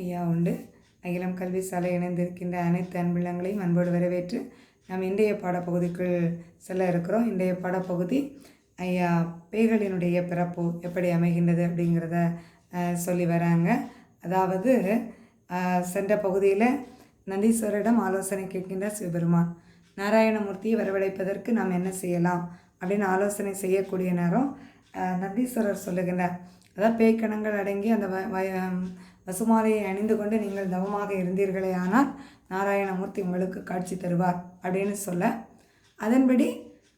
ஐயா உண்டு. அகிலம் கல்வி சாலை இணைந்திருக்கின்ற அனைத்து அன்பிள்ளங்களையும் அன்போடு வரவேற்று நாம் இன்றைய பாடப்பகுதிக்குள் செல்ல இருக்கிறோம். இன்றைய பாடப்பகுதி ஐயா பேய்களினுடைய பிறப்பு எப்படி அமைகின்றது அப்படிங்கிறத சொல்லி வராங்க. அதாவது சென்ற பகுதியில் நந்தீஸ்வரிடம் ஆலோசனை கேட்கின்ற சிவபெருமான். நாராயணமூர்த்தியை வரவழைப்பதற்கு நாம் என்ன செய்யலாம் அப்படின்னு ஆலோசனை செய்யக்கூடிய நேரம் நந்தீஸ்வரர் சொல்லுகின்றார். அதாவது பேய்க்கணங்கள் அடங்கி அந்த வ வய பசுமாலையை அணிந்து கொண்டு நீங்கள் தவமாக இருந்தீர்களே ஆனால் நாராயணமூர்த்தி உங்களுக்கு காட்சி தருவார் அப்படின்னு சொல்ல அதன்படி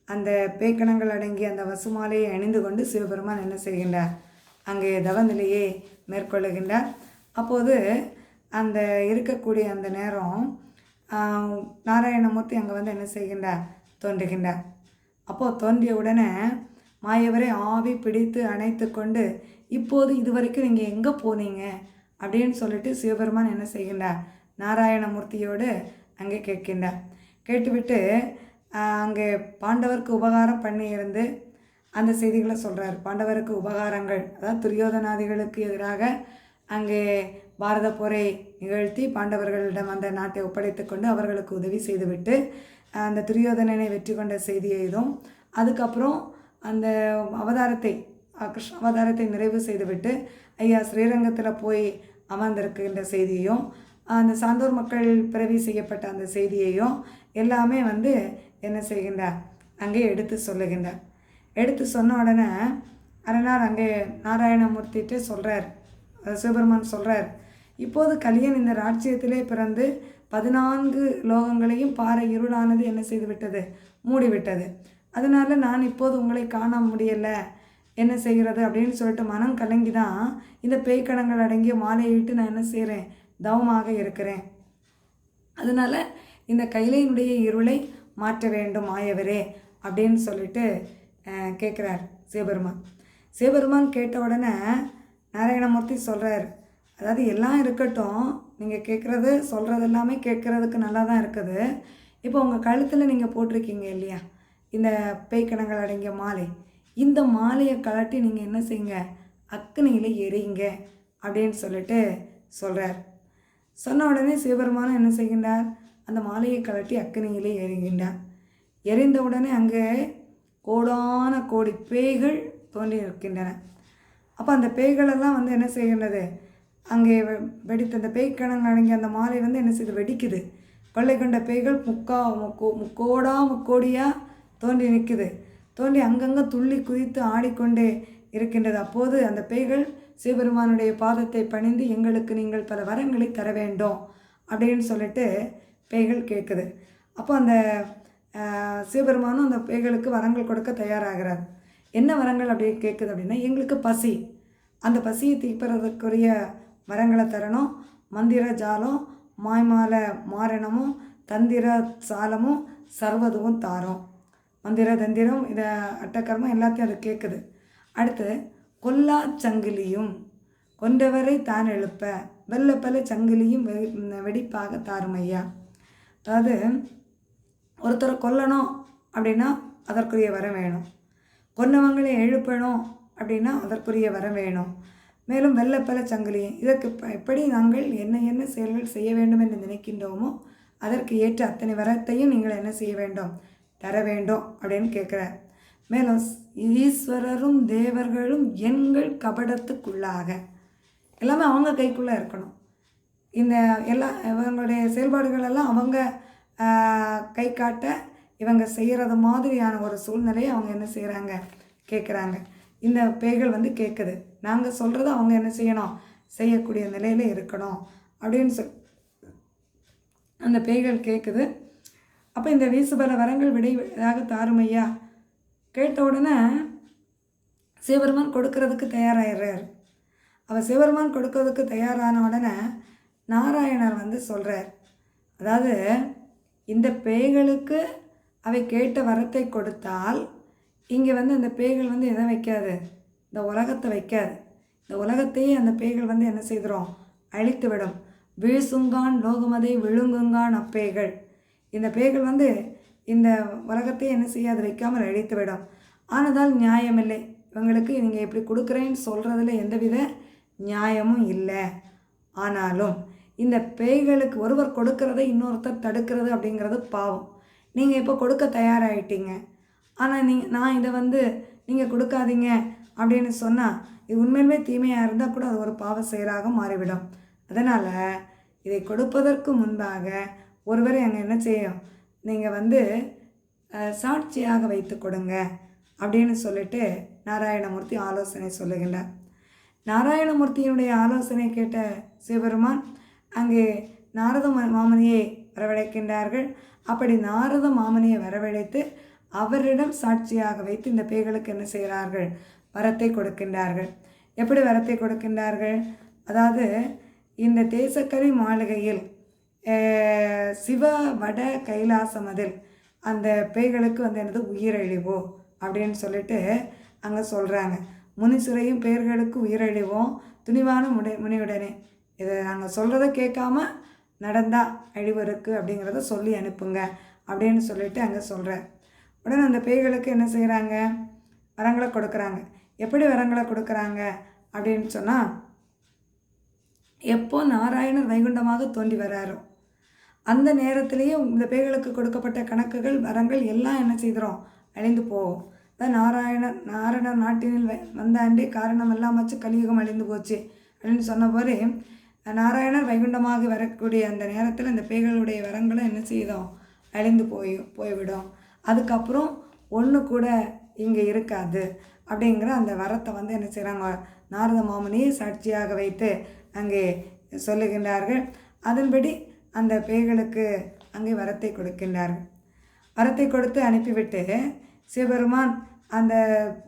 அந்த பேக்கணங்கள் அடங்கிய அந்த வசுமாலையை அணிந்து கொண்டு சிவபெருமான் என்ன செய்கின்றார்? அங்கே தவநிலையை மேற்கொள்ளுகின்றார். அப்போது அந்த இருக்கக்கூடிய அந்த நேரம் நாராயணமூர்த்தி அங்கே வந்து என்ன செய்கின்றார்? தோன்றுகின்றார். அப்போது தோன்றிய உடனே மாயவரை ஆவி பிடித்து அணைத்து கொண்டு இப்போது இதுவரைக்கும் நீங்கள் எங்கே போனீங்க? அப்படின்னு சொல்லிட்டு சிவபெருமான் என்ன செய்கின்றார்? நாராயணமூர்த்தியோடு அங்கே கேட்கின்றார். கேட்டுவிட்டு அங்கே பாண்டவருக்கு உபகாரம் பண்ணி இருந்து அந்த செய்திகளை சொல்கிறார் பாண்டவருக்கு உபகாரங்கள் அதாவது துரியோதனாதிகளுக்கு எதிராக அங்கே பாரத போரை நிகழ்த்தி பாண்டவர்களிடம் அந்த நாட்டை ஒப்படைத்து கொண்டு அவர்களுக்கு உதவி செய்துவிட்டு அந்த துரியோதனனை வெற்றி கொண்ட செய்தியை இதுவும் அதுக்கப்புறம் அந்த அவதாரத்தை கிருஷ்ண அவதாரத்தை நிறைவு செய்துவிட்டு ஐயா ஸ்ரீரங்கத்தில் போய் அமர்ந்திருக்கின்ற செய்தியையும் அந்த சான்றோர் மக்கள் பிறவி செய்யப்பட்ட அந்த செய்தியையும் எல்லாமே வந்து என்ன செய்கின்றார் அங்கே எடுத்து சொல்லுகின்றார். எடுத்து சொன்ன உடனே அரணார் அங்கே நாராயணமூர்த்திட்டு சொல்கிறார் சிவபெருமான் சொல்கிறார் இப்போது கலியன் இந்த ராஜ்யத்திலே பிறந்து பதினான்கு லோகங்களையும் பாறை இருளானது என்ன செய்து விட்டது மூடிவிட்டது. அதனால நான் இப்போது உங்களை காண முடியலை. என்ன செய்கிறது அப்படின்னு சொல்லிட்டு மனம் கலங்கி தான் இந்த பேய்க்கணங்கள் அடங்கிய மாலையிட்டு நான் என்ன செய்கிறேன்? தவமாக இருக்கிறேன். அதனால் இந்த கைலையினுடைய இருளை மாற்ற வேண்டும் ஆயவரே அப்படின்னு சொல்லிட்டு கேட்குறார் சிவபெருமான். சிவபெருமான் கேட்ட உடனே நாராயணமூர்த்தி சொல்கிறார் அதாவது எல்லாம் இருக்கட்டும் நீங்கள் கேட்குறது சொல்கிறது எல்லாமே கேட்குறதுக்கு நல்லா தான் இருக்குது. இப்போ உங்கள் கழுத்தில் நீங்கள் போட்டிருக்கீங்க இல்லையா? இந்த பேய்க்கணங்கள் அடங்கிய மாலை. இந்த மாலையை கழட்டி நீங்கள் என்ன செய்யுங்க? அக்கனையில் எரியுங்க அப்படின்னு சொல்லிட்டு சொல்கிறார் சொன்ன உடனே சிவபெருமானும் என்ன செய்கின்றார்? அந்த மாலையை கழட்டி அக்னியிலே எரிகின்றார் எரிந்த உடனே அங்கே கோடான கோடி பேய்கள் தோன்றி இருக்கின்றன அப்போ அந்த பேய்களெல்லாம் வந்து என்ன செய்கின்றது? அங்கே வெ- வெடித்த அந்த பேய்க்கணங்கள் அடங்கிய அந்த மாலை வந்து என்ன செய்யுது வெடிக்குது. கொள்ளை கொண்ட பேய்கள் முக்கா முக்கோ முக்கோடா முக்கோடியாக தோன்றி நிற்குது. தோன்றி அங்கங்கே துள்ளி குதித்து ஆடிக்கொண்டே இருக்கின்றது. அப்போது அந்த பேய்கள் சிவபெருமானுடைய பாதத்தை பணிந்து எங்களுக்கு நீங்கள் பல வரங்களை தர வேண்டும் அப்படின்னு சொல்லிட்டு பேய்கள் கேட்குது அப்போ அந்த சிவபெருமானும் அந்த பேய்களுக்கு வரங்கள் கொடுக்க தயாராகிறார். என்ன வரங்கள்? அப்படி கேட்குது அப்படின்னா எங்களுக்கு பசி. அந்த பசியை தீர்ப்பதற்குரிய வரங்களை தரணும். மந்திர ஜாலம் மாய்மால மாரணமும் தந்திர சாலமும் சர்வதுவும் தாரோம். மந்திர தந்திரம் இதை அட்டக்கர்மம் எல்லாத்தையும் அது கேட்குது அடுத்து கொல்லா சங்கிலியும் கொண்டவரை தான் எழுப்ப வெள்ளப்பல சங்கிலியும் வெ- வெடிப்பாக தாருமையா? அதாவது ஒருத்தரை கொல்லணும் அப்படின்னா அதற்குரிய வரம் வேணும். கொன்னவங்களை எழுப்பணும் அப்படின்னா அதற்குரிய வரம் வேணும். மேலும் வெள்ளப்பல சங்கிலியும் இதற்கு எப்படி நாங்கள் என்ன என்ன செயல்கள் செய்ய வேண்டும் என்று நினைக்கின்றோமோ அதற்கு ஏற்ற அத்தனை வரத்தையும் நீங்கள் என்ன செய்ய வேண்டும்? தர வேண்டும் அப்படின்னு கேட்குறார் மேலும் ஈஸ்வரரும் தேவர்களும் எண்கள் கபடத்துக்குள்ளாக. எல்லாமே அவங்க கைக்குள்ளே இருக்கணும். இந்த எல்லா இவங்களுடைய செயல்பாடுகள் எல்லாம் அவங்க கை காட்ட இவங்க செய்கிறது மாதிரியான ஒரு சூழ்நிலையை அவங்க என்ன செய்கிறாங்க கேட்குறாங்க இந்த பேய்கள் வந்து கேட்குது நாங்கள் சொல்கிறத அவங்க என்ன செய்யணும்? செய்யக்கூடிய நிலையில் இருக்கணும். அப்படின்னு சொல் அந்த பேய்கள் கேட்குது அப்போ இந்த வீசுபல வரங்கள் விடையாக தாருமையா? கேட்ட உடனே சிவபெருமான் கொடுக்கறதுக்கு தயாராகிறார் அவள் சிவபெருமான் கொடுக்கறதுக்கு தயாரான உடனே நாராயணர் வந்து சொல்கிறார் அதாவது இந்த பேய்களுக்கு அவை கேட்ட வரத்தை கொடுத்தால் இங்கே வந்து அந்த பேய்கள் வந்து எதை வைக்காது? இந்த உலகத்தை வைக்காது. இந்த உலகத்தையே அந்த பேய்கள் வந்து என்ன செய்கிறோம் அழித்து விடும் வீசுங்கான் லோகமதை விழுங்குங்கான் அப்பேய்கள். இந்த பேய்கள் வந்து இந்த உலகத்தையே என்ன செய்யாது வைக்காமல் அழைத்து விடும். ஆனதால் நியாயமில்லை இவங்களுக்கு நீங்கள் இப்படி கொடுக்குறேன்னு சொல்கிறதுல எந்தவித நியாயமும் இல்லை. ஆனாலும் இந்த பேய்களுக்கு ஒருவர் கொடுக்கறதை இன்னொருத்தர் தடுக்கிறது அப்படிங்கிறது பாவம். நீங்கள் இப்போ கொடுக்க தயாராகிட்டீங்க ஆனால் நீங்கள் நான் இதை வந்து நீங்கள் கொடுக்காதீங்க அப்படின்னு சொன்னால் இது உண்மையிலுமே தீமையாக இருந்தால் கூட அது ஒரு பாவ செயலாக மாறிவிடும். அதனால் இதை கொடுப்பதற்கு முன்பாக ஒருவரை அங்கே என்ன செய்யும்? நீங்கள் வந்து சாட்சியாக வைத்து கொடுங்க அப்படின்னு சொல்லிட்டு நாராயணமூர்த்தி ஆலோசனை சொல்லுகின்றார். நாராயணமூர்த்தியினுடைய ஆலோசனை கேட்ட சிவபெருமான் அங்கே நாரத மாமனியை வரவழைக்கின்றார்கள். அப்படி நாரத மாமனியை வரவழைத்து அவரிடம் சாட்சியாக வைத்து இந்த பேய்களுக்கு என்ன செய்கிறார்கள்? வரத்தை கொடுக்கின்றார்கள். எப்படி வரத்தை கொடுக்கின்றார்கள்? அதாவது இந்த தேசக்கரை மாளிகையில் சிவ வட கைலாசமதில் அந்த பேய்களுக்கு வந்து என்னது? உயிரழிவோ அப்படின்னு சொல்லிட்டு அங்கே சொல்கிறாங்க முனிசுரையும் பேர்களுக்கு உயிரழிவோம் துணிவான முடி முனிவுடனே இதை நாங்கள் சொல்கிறத கேட்காம நடந்தா அழிவு இருக்குது அப்படிங்கிறத சொல்லி அனுப்புங்க அப்படின்னு சொல்லிட்டு அங்கே சொல்கிறார் உடனே அந்த பேய்களுக்கு என்ன செய்கிறாங்க வரங்களை கொடுக்குறாங்க. எப்படி வரங்களை கொடுக்குறாங்க அப்படின்னு சொன்னால் எப்போ நாராயணர் வைகுண்டமாக தோண்டி வராரோ அந்த நேரத்திலேயே இந்த பேய்களுக்கு கொடுக்கப்பட்ட கணக்குகள் வரங்கள் எல்லாம் என்ன செய்கிறோம் அழிந்து போகும். அதான் நாராயணர் நாரணர் நாட்டினில் வ- வந்த ஆண்டே காரணம் எல்லாம் வச்சு கலியுகம் அழிந்து போச்சு அப்படின்னு சொன்ன போது நாராயணர் வைகுண்டமாக வரக்கூடிய அந்த நேரத்தில் இந்த பேய்களுடைய வரங்களும் என்ன செய்தோம்? அழிந்து போய் போய்விடும். அதுக்கப்புறம் ஒன்று கூட இங்கே இருக்காது அப்படிங்கிற அந்த வரத்தை வந்து என்ன செய்கிறாங்க நாரத மாமனியை சாட்சியாக வைத்து அங்கே சொல்லுகின்றார்கள். அதன்படி அந்த பேய்களுக்கு அங்கே வரத்தை கொடுக்கின்றார். வரத்தை கொடுத்து அனுப்பிவிட்டு சிவபெருமான் அந்த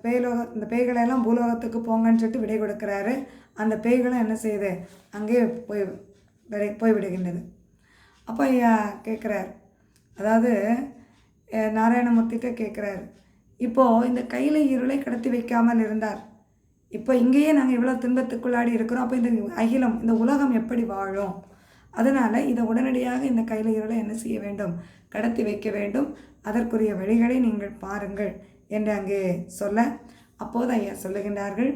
பேய்லோக இந்த பேய்களெல்லாம் பூலோகத்துக்கு போங்கன்னு சொல்லிட்டு விடை கொடுக்குறாரு. அந்த பேய்களும் என்ன செய்யுது அங்கே போய் விடை போய்விடுகின்றது அப்போ ஐயா கேட்குறார். அதாவது அஹ், நாராயணமூர்த்திகிட்ட கேட்குறாரு. இப்போது இந்த கையில் இருளை கடத்தி வைக்காமல் இருந்தார். இப்போ இங்கேயே நாங்கள் இவ்வளோ துன்பத்துக்குள்ளாடி இருக்கிறோம். அப்போ இந்த அகிலம் இந்த உலகம் எப்படி வாழும்? அதனால் இதை உடனடியாக இந்த கையில் இருளை என்ன செய்ய வேண்டும்? கடத்தி வைக்க வேண்டும். அதற்குரிய வழிகளை நீங்கள் பாருங்கள் என்று அங்கே சொல்ல அப்போது ஐயா சொல்லுகின்றார்கள்.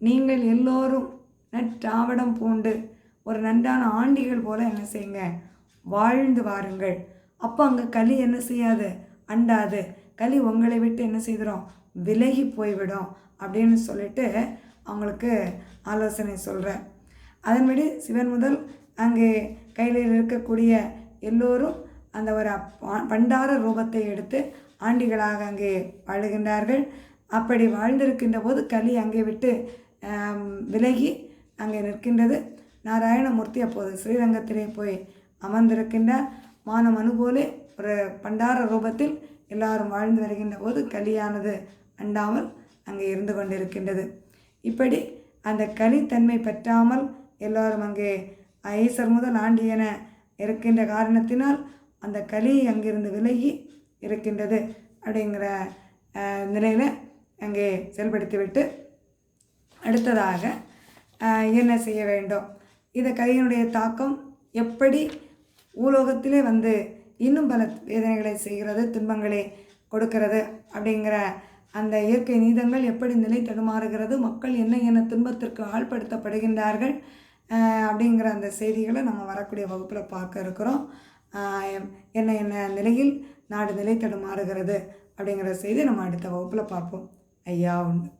நீங்கள் எல்லோரும் நற்றாவடம் பூண்டு ஒரு நன்றான ஆண்டிகள் போல என்ன செய்யுங்க? வாழ்ந்து வாருங்கள். அப்போ அங்கே களி என்ன செய்யாது? அண்டாது. களி உங்களை விட்டு என்ன செய்திடும் விலகி போய்விடும் அப்படின்னு சொல்லிட்டு அவங்களுக்கு ஆலோசனை சொல்கிறேன் அதன்படி சிவன் முதல் அங்கே கையில் இருக்கக்கூடிய எல்லோரும் அந்த ஒரு பண்டார ரூபத்தை எடுத்து ஆண்டிகளாக அங்கே வாழுகின்றார்கள். அப்படி வாழ்ந்திருக்கின்ற போது களி அங்கே விட்டு விலகி அங்கே நிற்கின்றது. நாராயணமூர்த்தி அப்போது ஸ்ரீரங்கத்திலே போய் அமர்ந்திருக்கின்றார். மானமனு போலே ஒரு பண்டார ரூபத்தில் எல்லாரும் வாழ்ந்து வருகின்ற போது களியானது அண்டாமல் அங்கே இருந்து கொண்டிருக்கின்றது. இப்படி அந்த களித்தன்மை பற்றாமல் எல்லோரும் அங்கே ஐசர் முதல் ஆண்டி என இருக்கின்ற காரணத்தினால் அந்த களி அங்கிருந்து விலகி இருக்கின்றது அப்படிங்கிற நிலையில் அங்கே செயல்படுத்திவிட்டு அடுத்ததாக என்ன செய்ய வேண்டும்? இந்த கையினுடைய தாக்கம் எப்படி ஊலோகத்திலே வந்து இன்னும் பல வேதனைகளை செய்கிறது துன்பங்களை கொடுக்கிறது அப்படிங்கிற அந்த இயற்கை நீதங்கள் எப்படி நிலை தடுமாறுகிறது மக்கள் என்ன என்ன துன்பத்திற்கு ஆள்படுத்தப்படுகின்றார்கள் அப்படிங்கிற அந்த செய்திகளை நம்ம வரக்கூடிய வகுப்பில் பார்க்க இருக்கிறோம். என்ன என்ன நிலையில் நாடு நிலை தடுமாறுகிறது அப்படிங்கிற செய்தி நம்ம அடுத்த வகுப்பில் பார்ப்போம். ஐயா உண்டு.